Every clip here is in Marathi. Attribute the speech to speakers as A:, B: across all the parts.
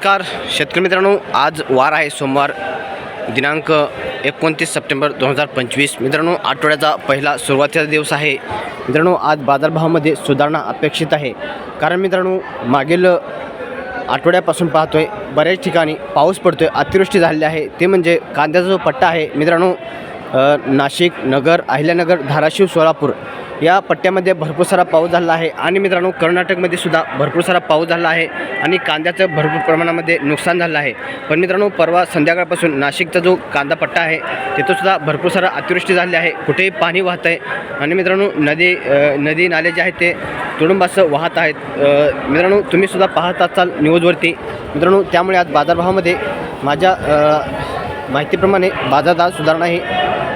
A: नमस्कार. शेतकरी मित्रांनो आज वार आहे सोमवार दिनांक एकोणतीस सप्टेंबर दोन हजार पंचवीस. मित्रांनो आठवड्याचा पहिला सुरुवातीचा दिवस आहे. मित्रांनो आज बाजारभावामध्ये सुधारणा अपेक्षित आहे. कारण मित्रांनो मागील आठवड्यापासून पाहतोय बऱ्याच ठिकाणी पाऊस पडतोय अतिवृष्टी झालेली आहे. ते म्हणजे कांद्याचा जो पट्टा आहे मित्रांनो नाशिक नगर अहिल्यानगर धाराशिव सोलापूर या पट्ट्यामध्ये भरपूर सारा पाऊस झाला आहे. आणि मित्रांनो कर्नाटकमध्ये सुद्धा भरपूर सारा पाऊस झाला आहे आणि कांद्याचं भरपूर प्रमाणामध्ये नुकसान झालं आहे. पण मित्रांनो परवा संध्याकाळपासून नाशिकचा जो कांदा पट्टा आहे तिथंसुद्धा भरपूर सारा अतिवृष्टी झाली आहे. कुठेही पाणी वाहत आहे. आणि मित्रांनो नदी नदी नाले जे आहेत ते तुडुंबासं वाहत आहेत. मित्रांनो तुम्हीसुद्धा पाहत असाल न्यूजवरती. मित्रांनो त्यामुळे आज बाजारभावामध्ये माझ्या माहितीप्रमाणे बाजारदार सुधारणा ही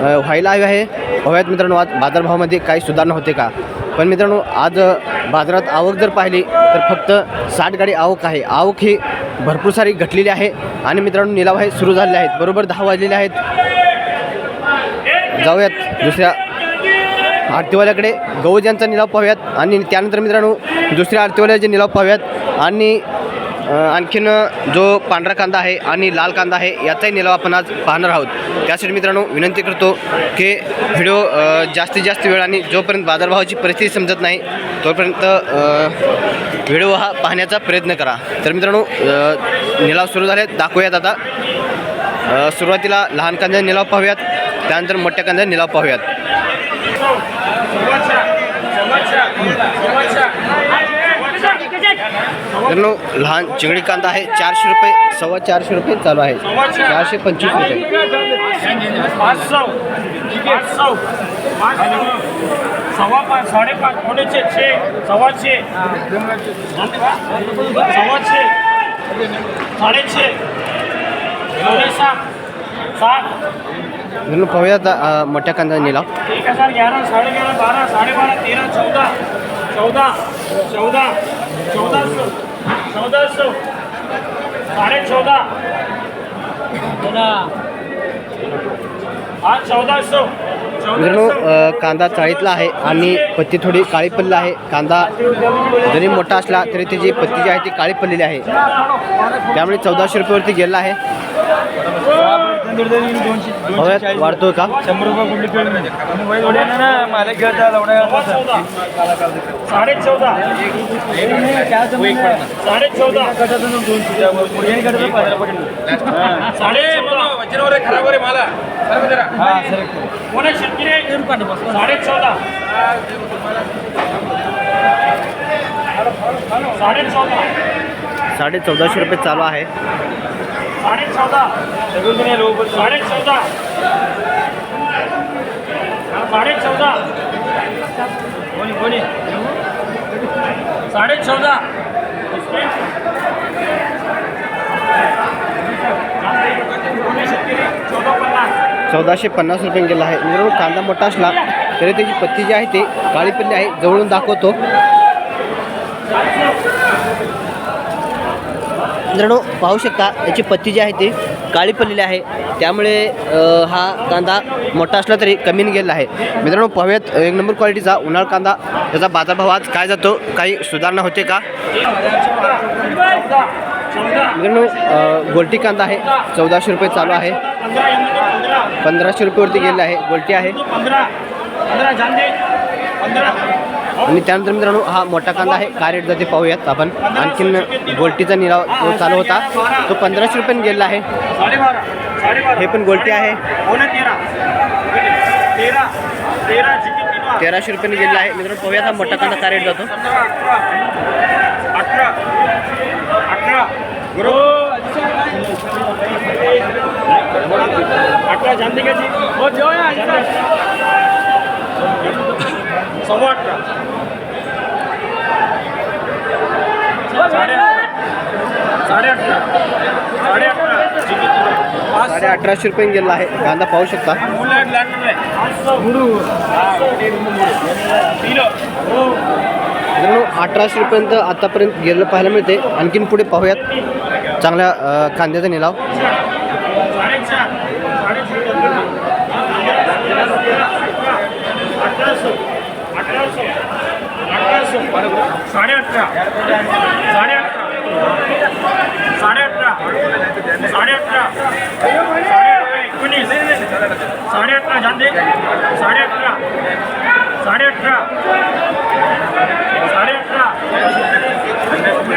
A: व्हायला हवे आहे. हव्यात मित्रांनो आज बाजारभावामध्ये काही सुधारणा होते का? पण मित्रांनो आज बाजारात आवक जर पाहिली तर फक्त साठ गाडी आवक आहे. आवक ही भरपूर सारी घटलेली आहे आणि मित्रांनो निलाव हे सुरू झालेले आहेत. बरोबर दहा वाजलेले आहेत. जाऊयात दुसऱ्या आरतीवाल्याकडे. गौज यांचा निलाव पाहूयात आणि त्यानंतर मित्रांनो दुसऱ्या आरतीवाल्याचे निलाव पाहूयात. आणि आणखीन जो पांढरा कांदा आहे आणि लाल कांदा आहे याचाही निलाव आपण आज पाहणार आहोत. त्यासाठी मित्रांनो विनंती करतो की व्हिडिओ जास्तीत जास्त वेळ आणि जोपर्यंत बाजारभावाची परिस्थिती समजत नाही तोपर्यंत व्हिडिओ हा पाहण्याचा प्रयत्न करा. तर मित्रांनो निलाव सुरू झाले दाखवूयात आता. सुरुवातीला लहान कांद्याचा निलाव पाहूयात. त्यानंतर मोठ्या कांद्याचा निलाव पाहूयात. मित्रांनो लहान चिंगडी कांदा आहे चारशे रुपये सव्वा चारशे रुपये चालू आहे. चारशे पंचवीस रुपये.
B: सव्वा पाच साडेपाच थोडेशे छे सव्वाशे सव्वाशे साडेशे पावणे सात सात
A: मित्रांनो मोठ्या कांदा नेला
B: एक हजार ग्यारा साढ़े ग्यारह बारह साढ़े बारह चौदा चौदा चौदा चौदह चौदह सौ चौदह चौदा. साढ़े चौदह सौ
A: मित्रांनो कांदा चाळीतला आहे आणि पत्ती थोडी काळी पडली आहे. कांदा जरी मोठा असला तरी त्याची पत्ती जी आहे ती काळी पडलेली आहे. त्यामुळे चौदाशे रुपयावरती गेला आहे. वाढतोय का?
C: शंभर रुपये कुठली पेड म्हणजे मोबाईल उड्या ना मला
B: कोणे शेतकरी साढ़े चौदह साढ़े चौदह
A: साडे चौदाशे रुपये चालू आहे.
B: साढ़े चौदह बोली बोली साढ़े चौदह चौदह पन्नास
A: चौदाशे पन्नास रुपये गेला आहे. मित्रांनो कांदा मोठा असला तरी त्याची पत्ती जी आहे ती काळी पडली आहे. जवळून दाखवतो. मित्रांनो पाहू शकता याची पत्ती जी आहे ती काळी पडलेली आहे. त्यामुळे हा कांदा मोठा असला तरी कमीन गेलेला आहे. मित्रांनो पाहूयात. एक नंबर क्वालिटीचा उन्हाळ कांदा. त्याचा बाजारभाव आज काय जातो काही सुधारणा होते का? मित्रांनो गोलटी कांदा आहे. चौदाशे रुपये चालू आहे. पंधराशे रुपयेवरती गेलेला आहे. गोलटी आहे. आणि त्यानंतर मित्रांनो हा मोठा कांदा आहे. काय रेट जाते पाहूयात आपण. आणखीन गोलटीचा निराव चालू होता. तो पंधराशे रुपयाने गेलेला आहे. हे पण गोलटी आहे. तेराशे रुपयाने गेलेला आहे. मित्रांनो पाहूयात हा मोठा कांदा काय रेट जातो. साडे अठराशे रुपयाने गेलेला आहे. कांदा पाहू शकता. अठराशे रुपयांत आतापर्यंत गेलेलं पाहायला मिळते आणखीन पुढे पाहूयात. चांगल्या कांद्याचा निलाव.
B: साडे चार साढ़े अठारह सौ अठारह सौ अठारह सौ अठरा साडे अठरा एकोणीस साडे अठरा साडे अठरा साडे अठरा साडे अठरा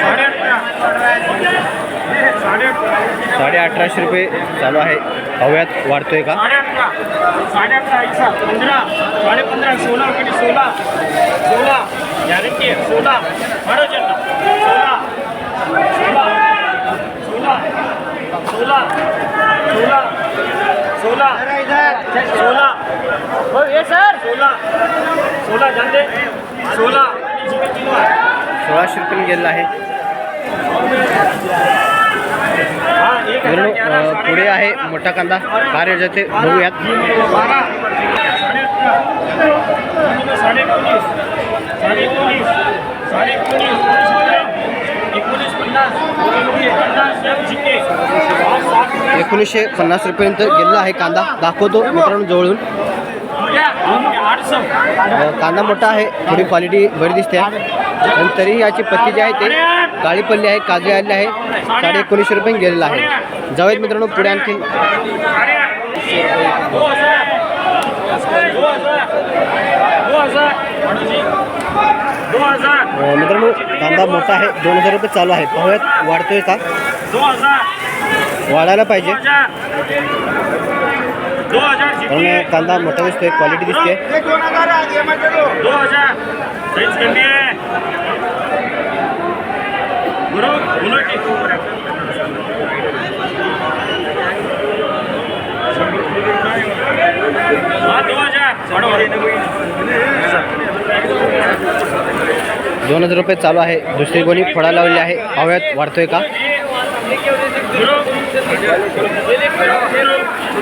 B: साडे अठरा साडे अठरा
A: साडे अठराशे रुपये चालू आहे. पाहूयात वाढतोय का?
B: साडे अठरा. साडे अठरा ऐसा पंधरा. साडे पंधरा. सोळा किती सोळा. सोळा. गॅरंटी आहे सोळा. सोळा. सोळा. सोळा. सोळा. सोळा. सोळा. ये सर. सोळा. सोळा जानते सोळा.
A: सोळाशे रुपये गेलेला आहे. पुढे आहे मोठा कांदा. काय रेट जाते बघूयात. एकोणीसशे पन्नास रुपयेपर्यंत गेलेला आहे कांदा. दाखवतो मित्रांनो जवळून. कांदा मोठा आहे. थोडी क्वालिटी बरी दिसते. आणि तरी याची पत्ती जी आहे ते काळी पल्ली आहे काजळी आलेली आहे. साडे एकोणीसशे रुपये गेलेला आहे. जाऊयात मित्रांनो पुढे आणखी मित्रांनो कांदा मोठा आहे. दोन हजार रुपये चालू आहे. पाहूयात वाढतोय का? वाढायला पाहिजे. कांदा मोठा दिसतोय क्वालिटी दिसते. दोन हजार रुपये चालू आहे. दुसरी गोणी फोडा लावलेली आहे. पाहूयात वाढतोय का?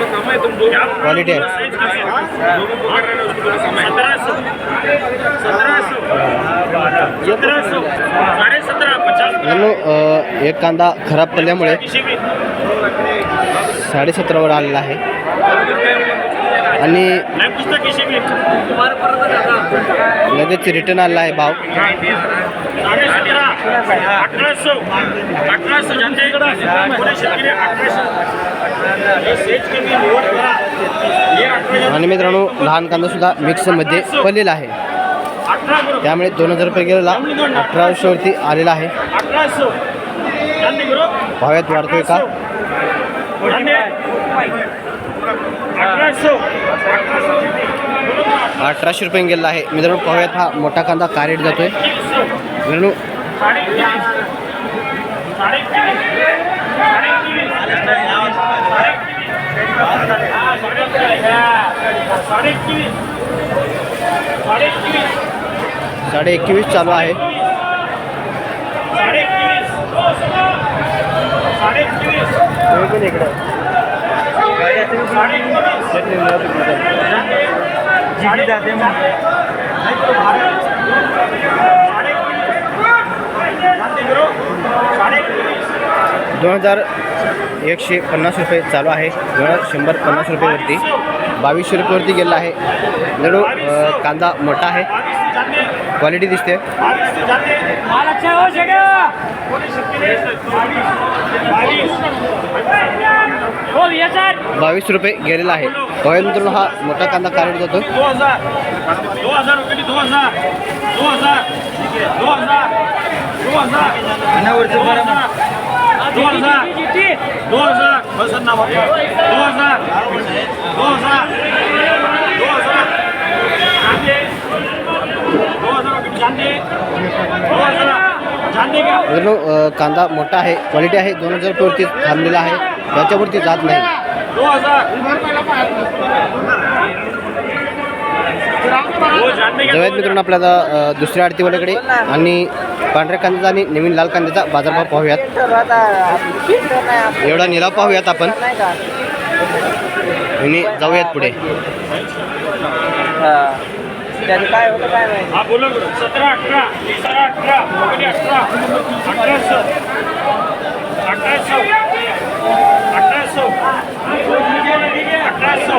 A: क्वालिटी आहे
B: सतराशे सतराशे सतराशे साडे सतरा पचास
A: मित्रांनो अ, एक कांदा खराब पडल्यामुळे साडेसतरावर आलेला आहे. आणि लगेच रिटर्न आलेला आहे भाव. आणि मित्रांनो लहान कांदा सुद्धा मिक्समध्ये पडलेला आहे. त्यामुळे दोन हजार रुपये गेलेला अठराशेवरती आलेला आहे.
B: अठराशे जानते गुरु
A: भाव्यात वाढतोय का
B: जानते अठराशे
A: अठराशे रुपये गेलेला आहे. मित्रांनो पाहूयात हा मोठा कांदा काय रेट जातोय. मित्रांनो.
B: साडे साडे साडे एकवीस साडे एकवीस
A: साडे एकवीस. चालू आहे
B: साडे
C: जाते मग
A: दोन हजार एकशे पन्नास रुपये चालू आहे. दोन हजार शंभर पन्नास रुपयेवरती बावीसशे रुपयेवरती गेला आहे. लडू कांदा मोठा आहे. क्वालिटी दिसते बावीस रुपये गेलेला आहे पाहूयात मित्रांनो हा मोठा कांदा काय रेट जातो
B: दो हजार दो हजार रुपये दो हजार दो हजार दो हजार दो हजार
C: अनावरचं बरं मग.
B: दो हजार दो हजार बस ना बाबा. दो हजार दो हजार दो हजार जानते दो हजार रुपये जानते दो हजार जानते क्या
A: मित्रांनो कांदा मोठा आहे क्वालिटी आहे दोन हजार रुपयेवरती थांबलेला आहे त्याच्यावरती जात नाही. जाऊयात मित्रांनो आपल्याला दुसऱ्या आडतीवाल्याकडे आणि पांढऱ्या कांद्याचा आणि नवीन लाल कांद्याचा बाजारभाव पाहूयात. एवढा निलाव पाहूयात आपण. आणि जाऊयात पुढे.
C: त्याचं काय होतं काय
B: हा बोलो सतरा अठरा सतरा अठरा अठरा. अठराशे. अठराशे. अठराशे. अठराशे.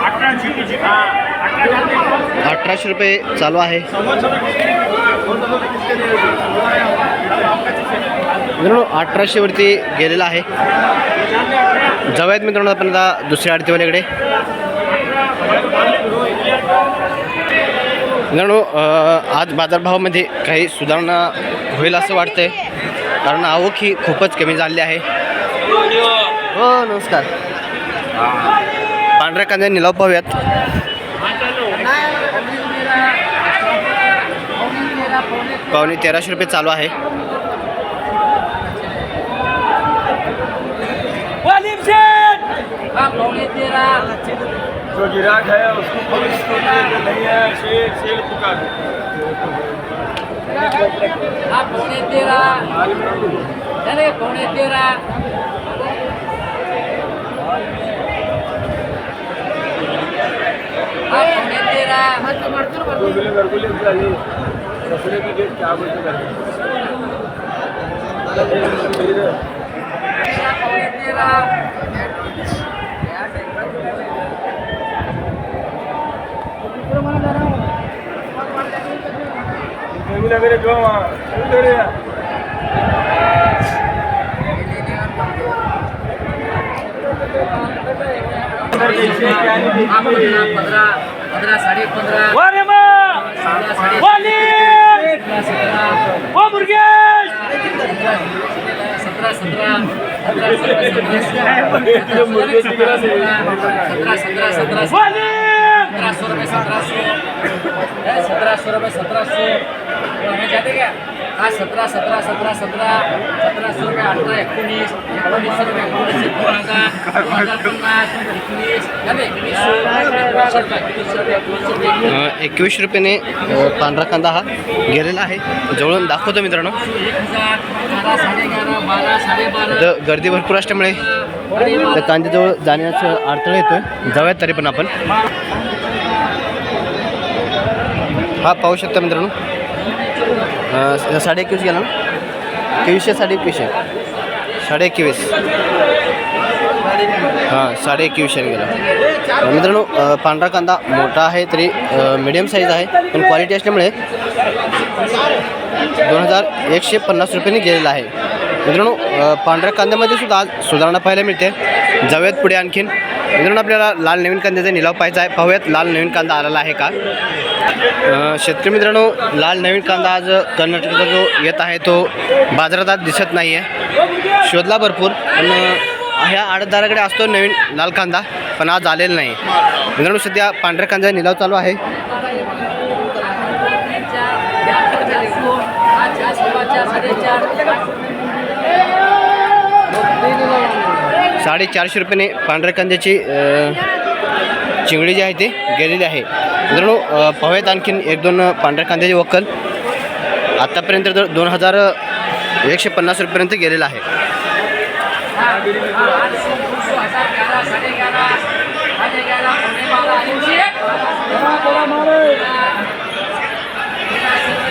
B: अठरा
A: अठराशे. रुपये चालू आहे. मित्रांनो अठराशेवरती गेलेला आहे. जाऊयात मित्रांनो आपण आता दुसऱ्या आडतीवाल्याकडे. मित्रांनो आज बाजारभावामध्ये काही सुधारणा होईल असं वाटतंय. कारण आवक ही खूपच कमी झाली आहे. हो नमस्कार. पांढऱ्या कांद्या निलाव पाहूयात. पावणे तेराशे रुपये चालू आहे.
C: जो गिराक है उसको नहीं है शेर शेर पुकार
D: तेरा. नाही नाही, पौणे तेरा. तेरा
C: दो किलो घरकुल झाली दसरे की डेट क्या बोलते करते
D: हा पौणे तेरा
C: वगैरे जो वहाँ
D: हा पंधरा पंधरा पंधरा साडे पंधरा
B: वारे मा
D: सोळा साडे
B: वाली
D: सतरा
B: ओ मुर्गेश
D: सतरा सतरा सतरा सतरा सतरा सतरा
B: वाली
D: सत्रह सौ रुपये सत्रह सौ सत्रह सौ रुपये सत्रह सौ हमें जाते क्या हाँ सत्रह सत्रह सत्रह सत्रह सत्रह सौ रुपये अठारह एकोणीस एकोणीस सौ रुपये एकोणीस दोन हजार दोन हजार पन्नास एकवीस एकवीस
A: रुपयाने पांढरा कांदा हा गेलेला आहे. जवळून दाखवतो मित्रांनो.
D: एक
A: गर्दी भरपूर असल्यामुळे त्या कांद्याजवळ जाण्याचा अडथळा येतोय. जाऊयात तरी पण आपण. हा पाहू शकता मित्रांनो. साडे एकवीस गेला ना? तेवीसशे साडे एकवीसशे. साडे एकवीस. हां साडे एकवीसशे गेला. मित्रांनो पांढरा कांदा मोठा आहे तरी मिडियम साईज आहे पण क्वालिटी असल्यामुळे दोन हजार एकशे पन्नास रुपयांनी गेलेला आहे. मित्रांनो पांढऱ्या कांद्यामध्ये सुद्धा आज सुधारणा पाहायला मिळते. जाऊयात पुढे आणखीन. मित्रांनो आपल्याला लाल नवीन कांद्याचा निलाव पाहायचा आहे पाहूयात लाल नवीन कांदा आलेला आहे का शेतकरी मित्रांनो लाल नवीन कांदा आज कर्नाटकचा जो येत आहे तो बाजारात आज दिसत नाही आहे शोधला भरपूर पण ह्या आडतदाराकडे असतो नवीन लाल कांदा पण आज आलेला नाही मित्रांनो सध्या पांढऱ्या कांद्याचा निलाव चालू आहे साडेचारशे रुपयाने पांढऱ्या कांद्याची चिंगडी जी आहे ते गेलेली आहे. मित्रांनो पाहूयात आणखीन एक दोन पांढऱ्या कांद्याची वक्कल. आत्तापर्यंत तर दोन हजार एकशे पन्नास रुपयेपर्यंत गेलेला आहे.
D: मारे ग्यारह साडे ग्यारह पौने बारह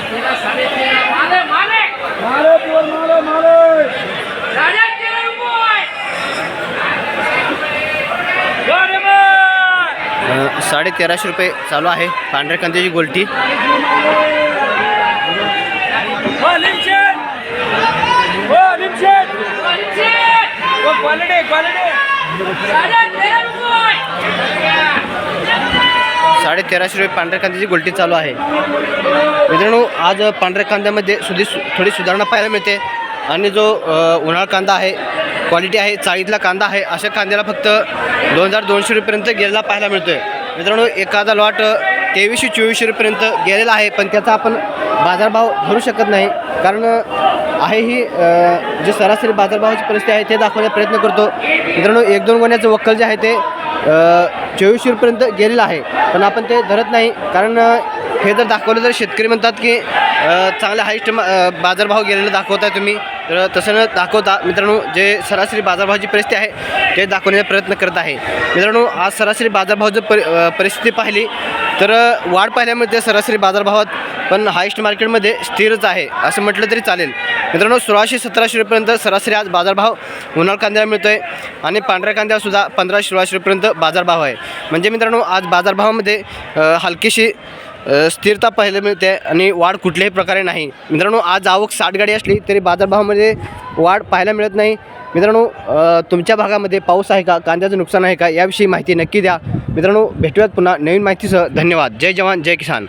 D: तेरह साढ़े तेरह मारे मारे
C: मारे पुअर मारे मारे
D: राजा तेरह रुपये
B: वारे मा
A: अ, साडे तेराशे रुपये चालू आहे पांढऱ्या कांद्याची गोलटी.
B: ओ लिमशेट! ओ लिमशेट! ओ क्वालिटी क्वालिटी!
D: राजा तेरह रुपये!
A: साडे तेराशे रुपये पांढऱ्या कांद्याची गोलटी चालू आहे. मित्रांनो आज पांढऱ्या कांद्यामध्ये सुधी सु थोडी सुधारणा पाहायला मिळते. आणि जो उन्हाळ कांदा आहे क्वालिटी आहे चाळीतला कांदा आहे अशा कांद्याला फक्त दोन हजार दोनशे रुपयेपर्यंत गेलेला पाहायला मिळतो आहे मित्रांनो एखादा लॉट तेवीसशे चोवीसशे रुपयेपर्यंत गेलेला आहे पण त्याचा आपण बाजारभाव धरू शकत नाही. कारण आहे ही जे जी सरासरी बाजारभावाची परिस्थिती आहे ते दाखवण्याचा प्रयत्न करतो. मित्रांनो एक दोन गोण्याचं वक्कल जे आहे ते चोवीसशे रुपयेपर्यंत गेलेलं आहे. पण आपण ते धरत नाही. कारण हे जर दाखवलं तर शेतकरी म्हणतात की चांगल्या चांगले हायस्ट बाजारभाव गेलेलं दाखवताय तुम्ही. तर तसं न दाखवता मित्रांनो जे सरासरी बाजारभावाची परिस्थिती आहे ते दाखवण्याचा प्रयत्न करत आहे. मित्रांनो आज सरासरी बाजारभाव जर परि परिस्थिती पाहिली तर वाढ पाहिल्यामध्ये सरासरी बाजारभावात पण हायस्ट मार्केटमध्ये स्थिरच आहे असं म्हटलं तरी चालेल. मित्रांनो सोळाशे सतराशे रुपयेपर्यंत सरासरी आज बाजारभाव उन्हाळ कांद्याला मिळतो आहे आणि पांढऱ्या कांद्यासुद्धा पंधराशे सोळाशे रुपयेपर्यंत बाजारभाव आहे. म्हणजे मित्रांनो आज बाजारभावामध्ये हलकीशी स्थिरता पाहायला मिळते आणि वाढ कुठल्याही प्रकारे नाही. मित्रांनो आज आवक साठ गाडी असली तरी बाजारभावामध्ये वाढ पाहायला मिळत नाही. मित्रांनो तुमच्या भागामध्ये पाऊस आहे का? कांद्याचं नुकसान आहे का? याविषयी माहिती नक्की द्या. मित्रांनो भेटूयात पुन्हा नवीन माहितीसह. धन्यवाद. जय जवान जय किसान.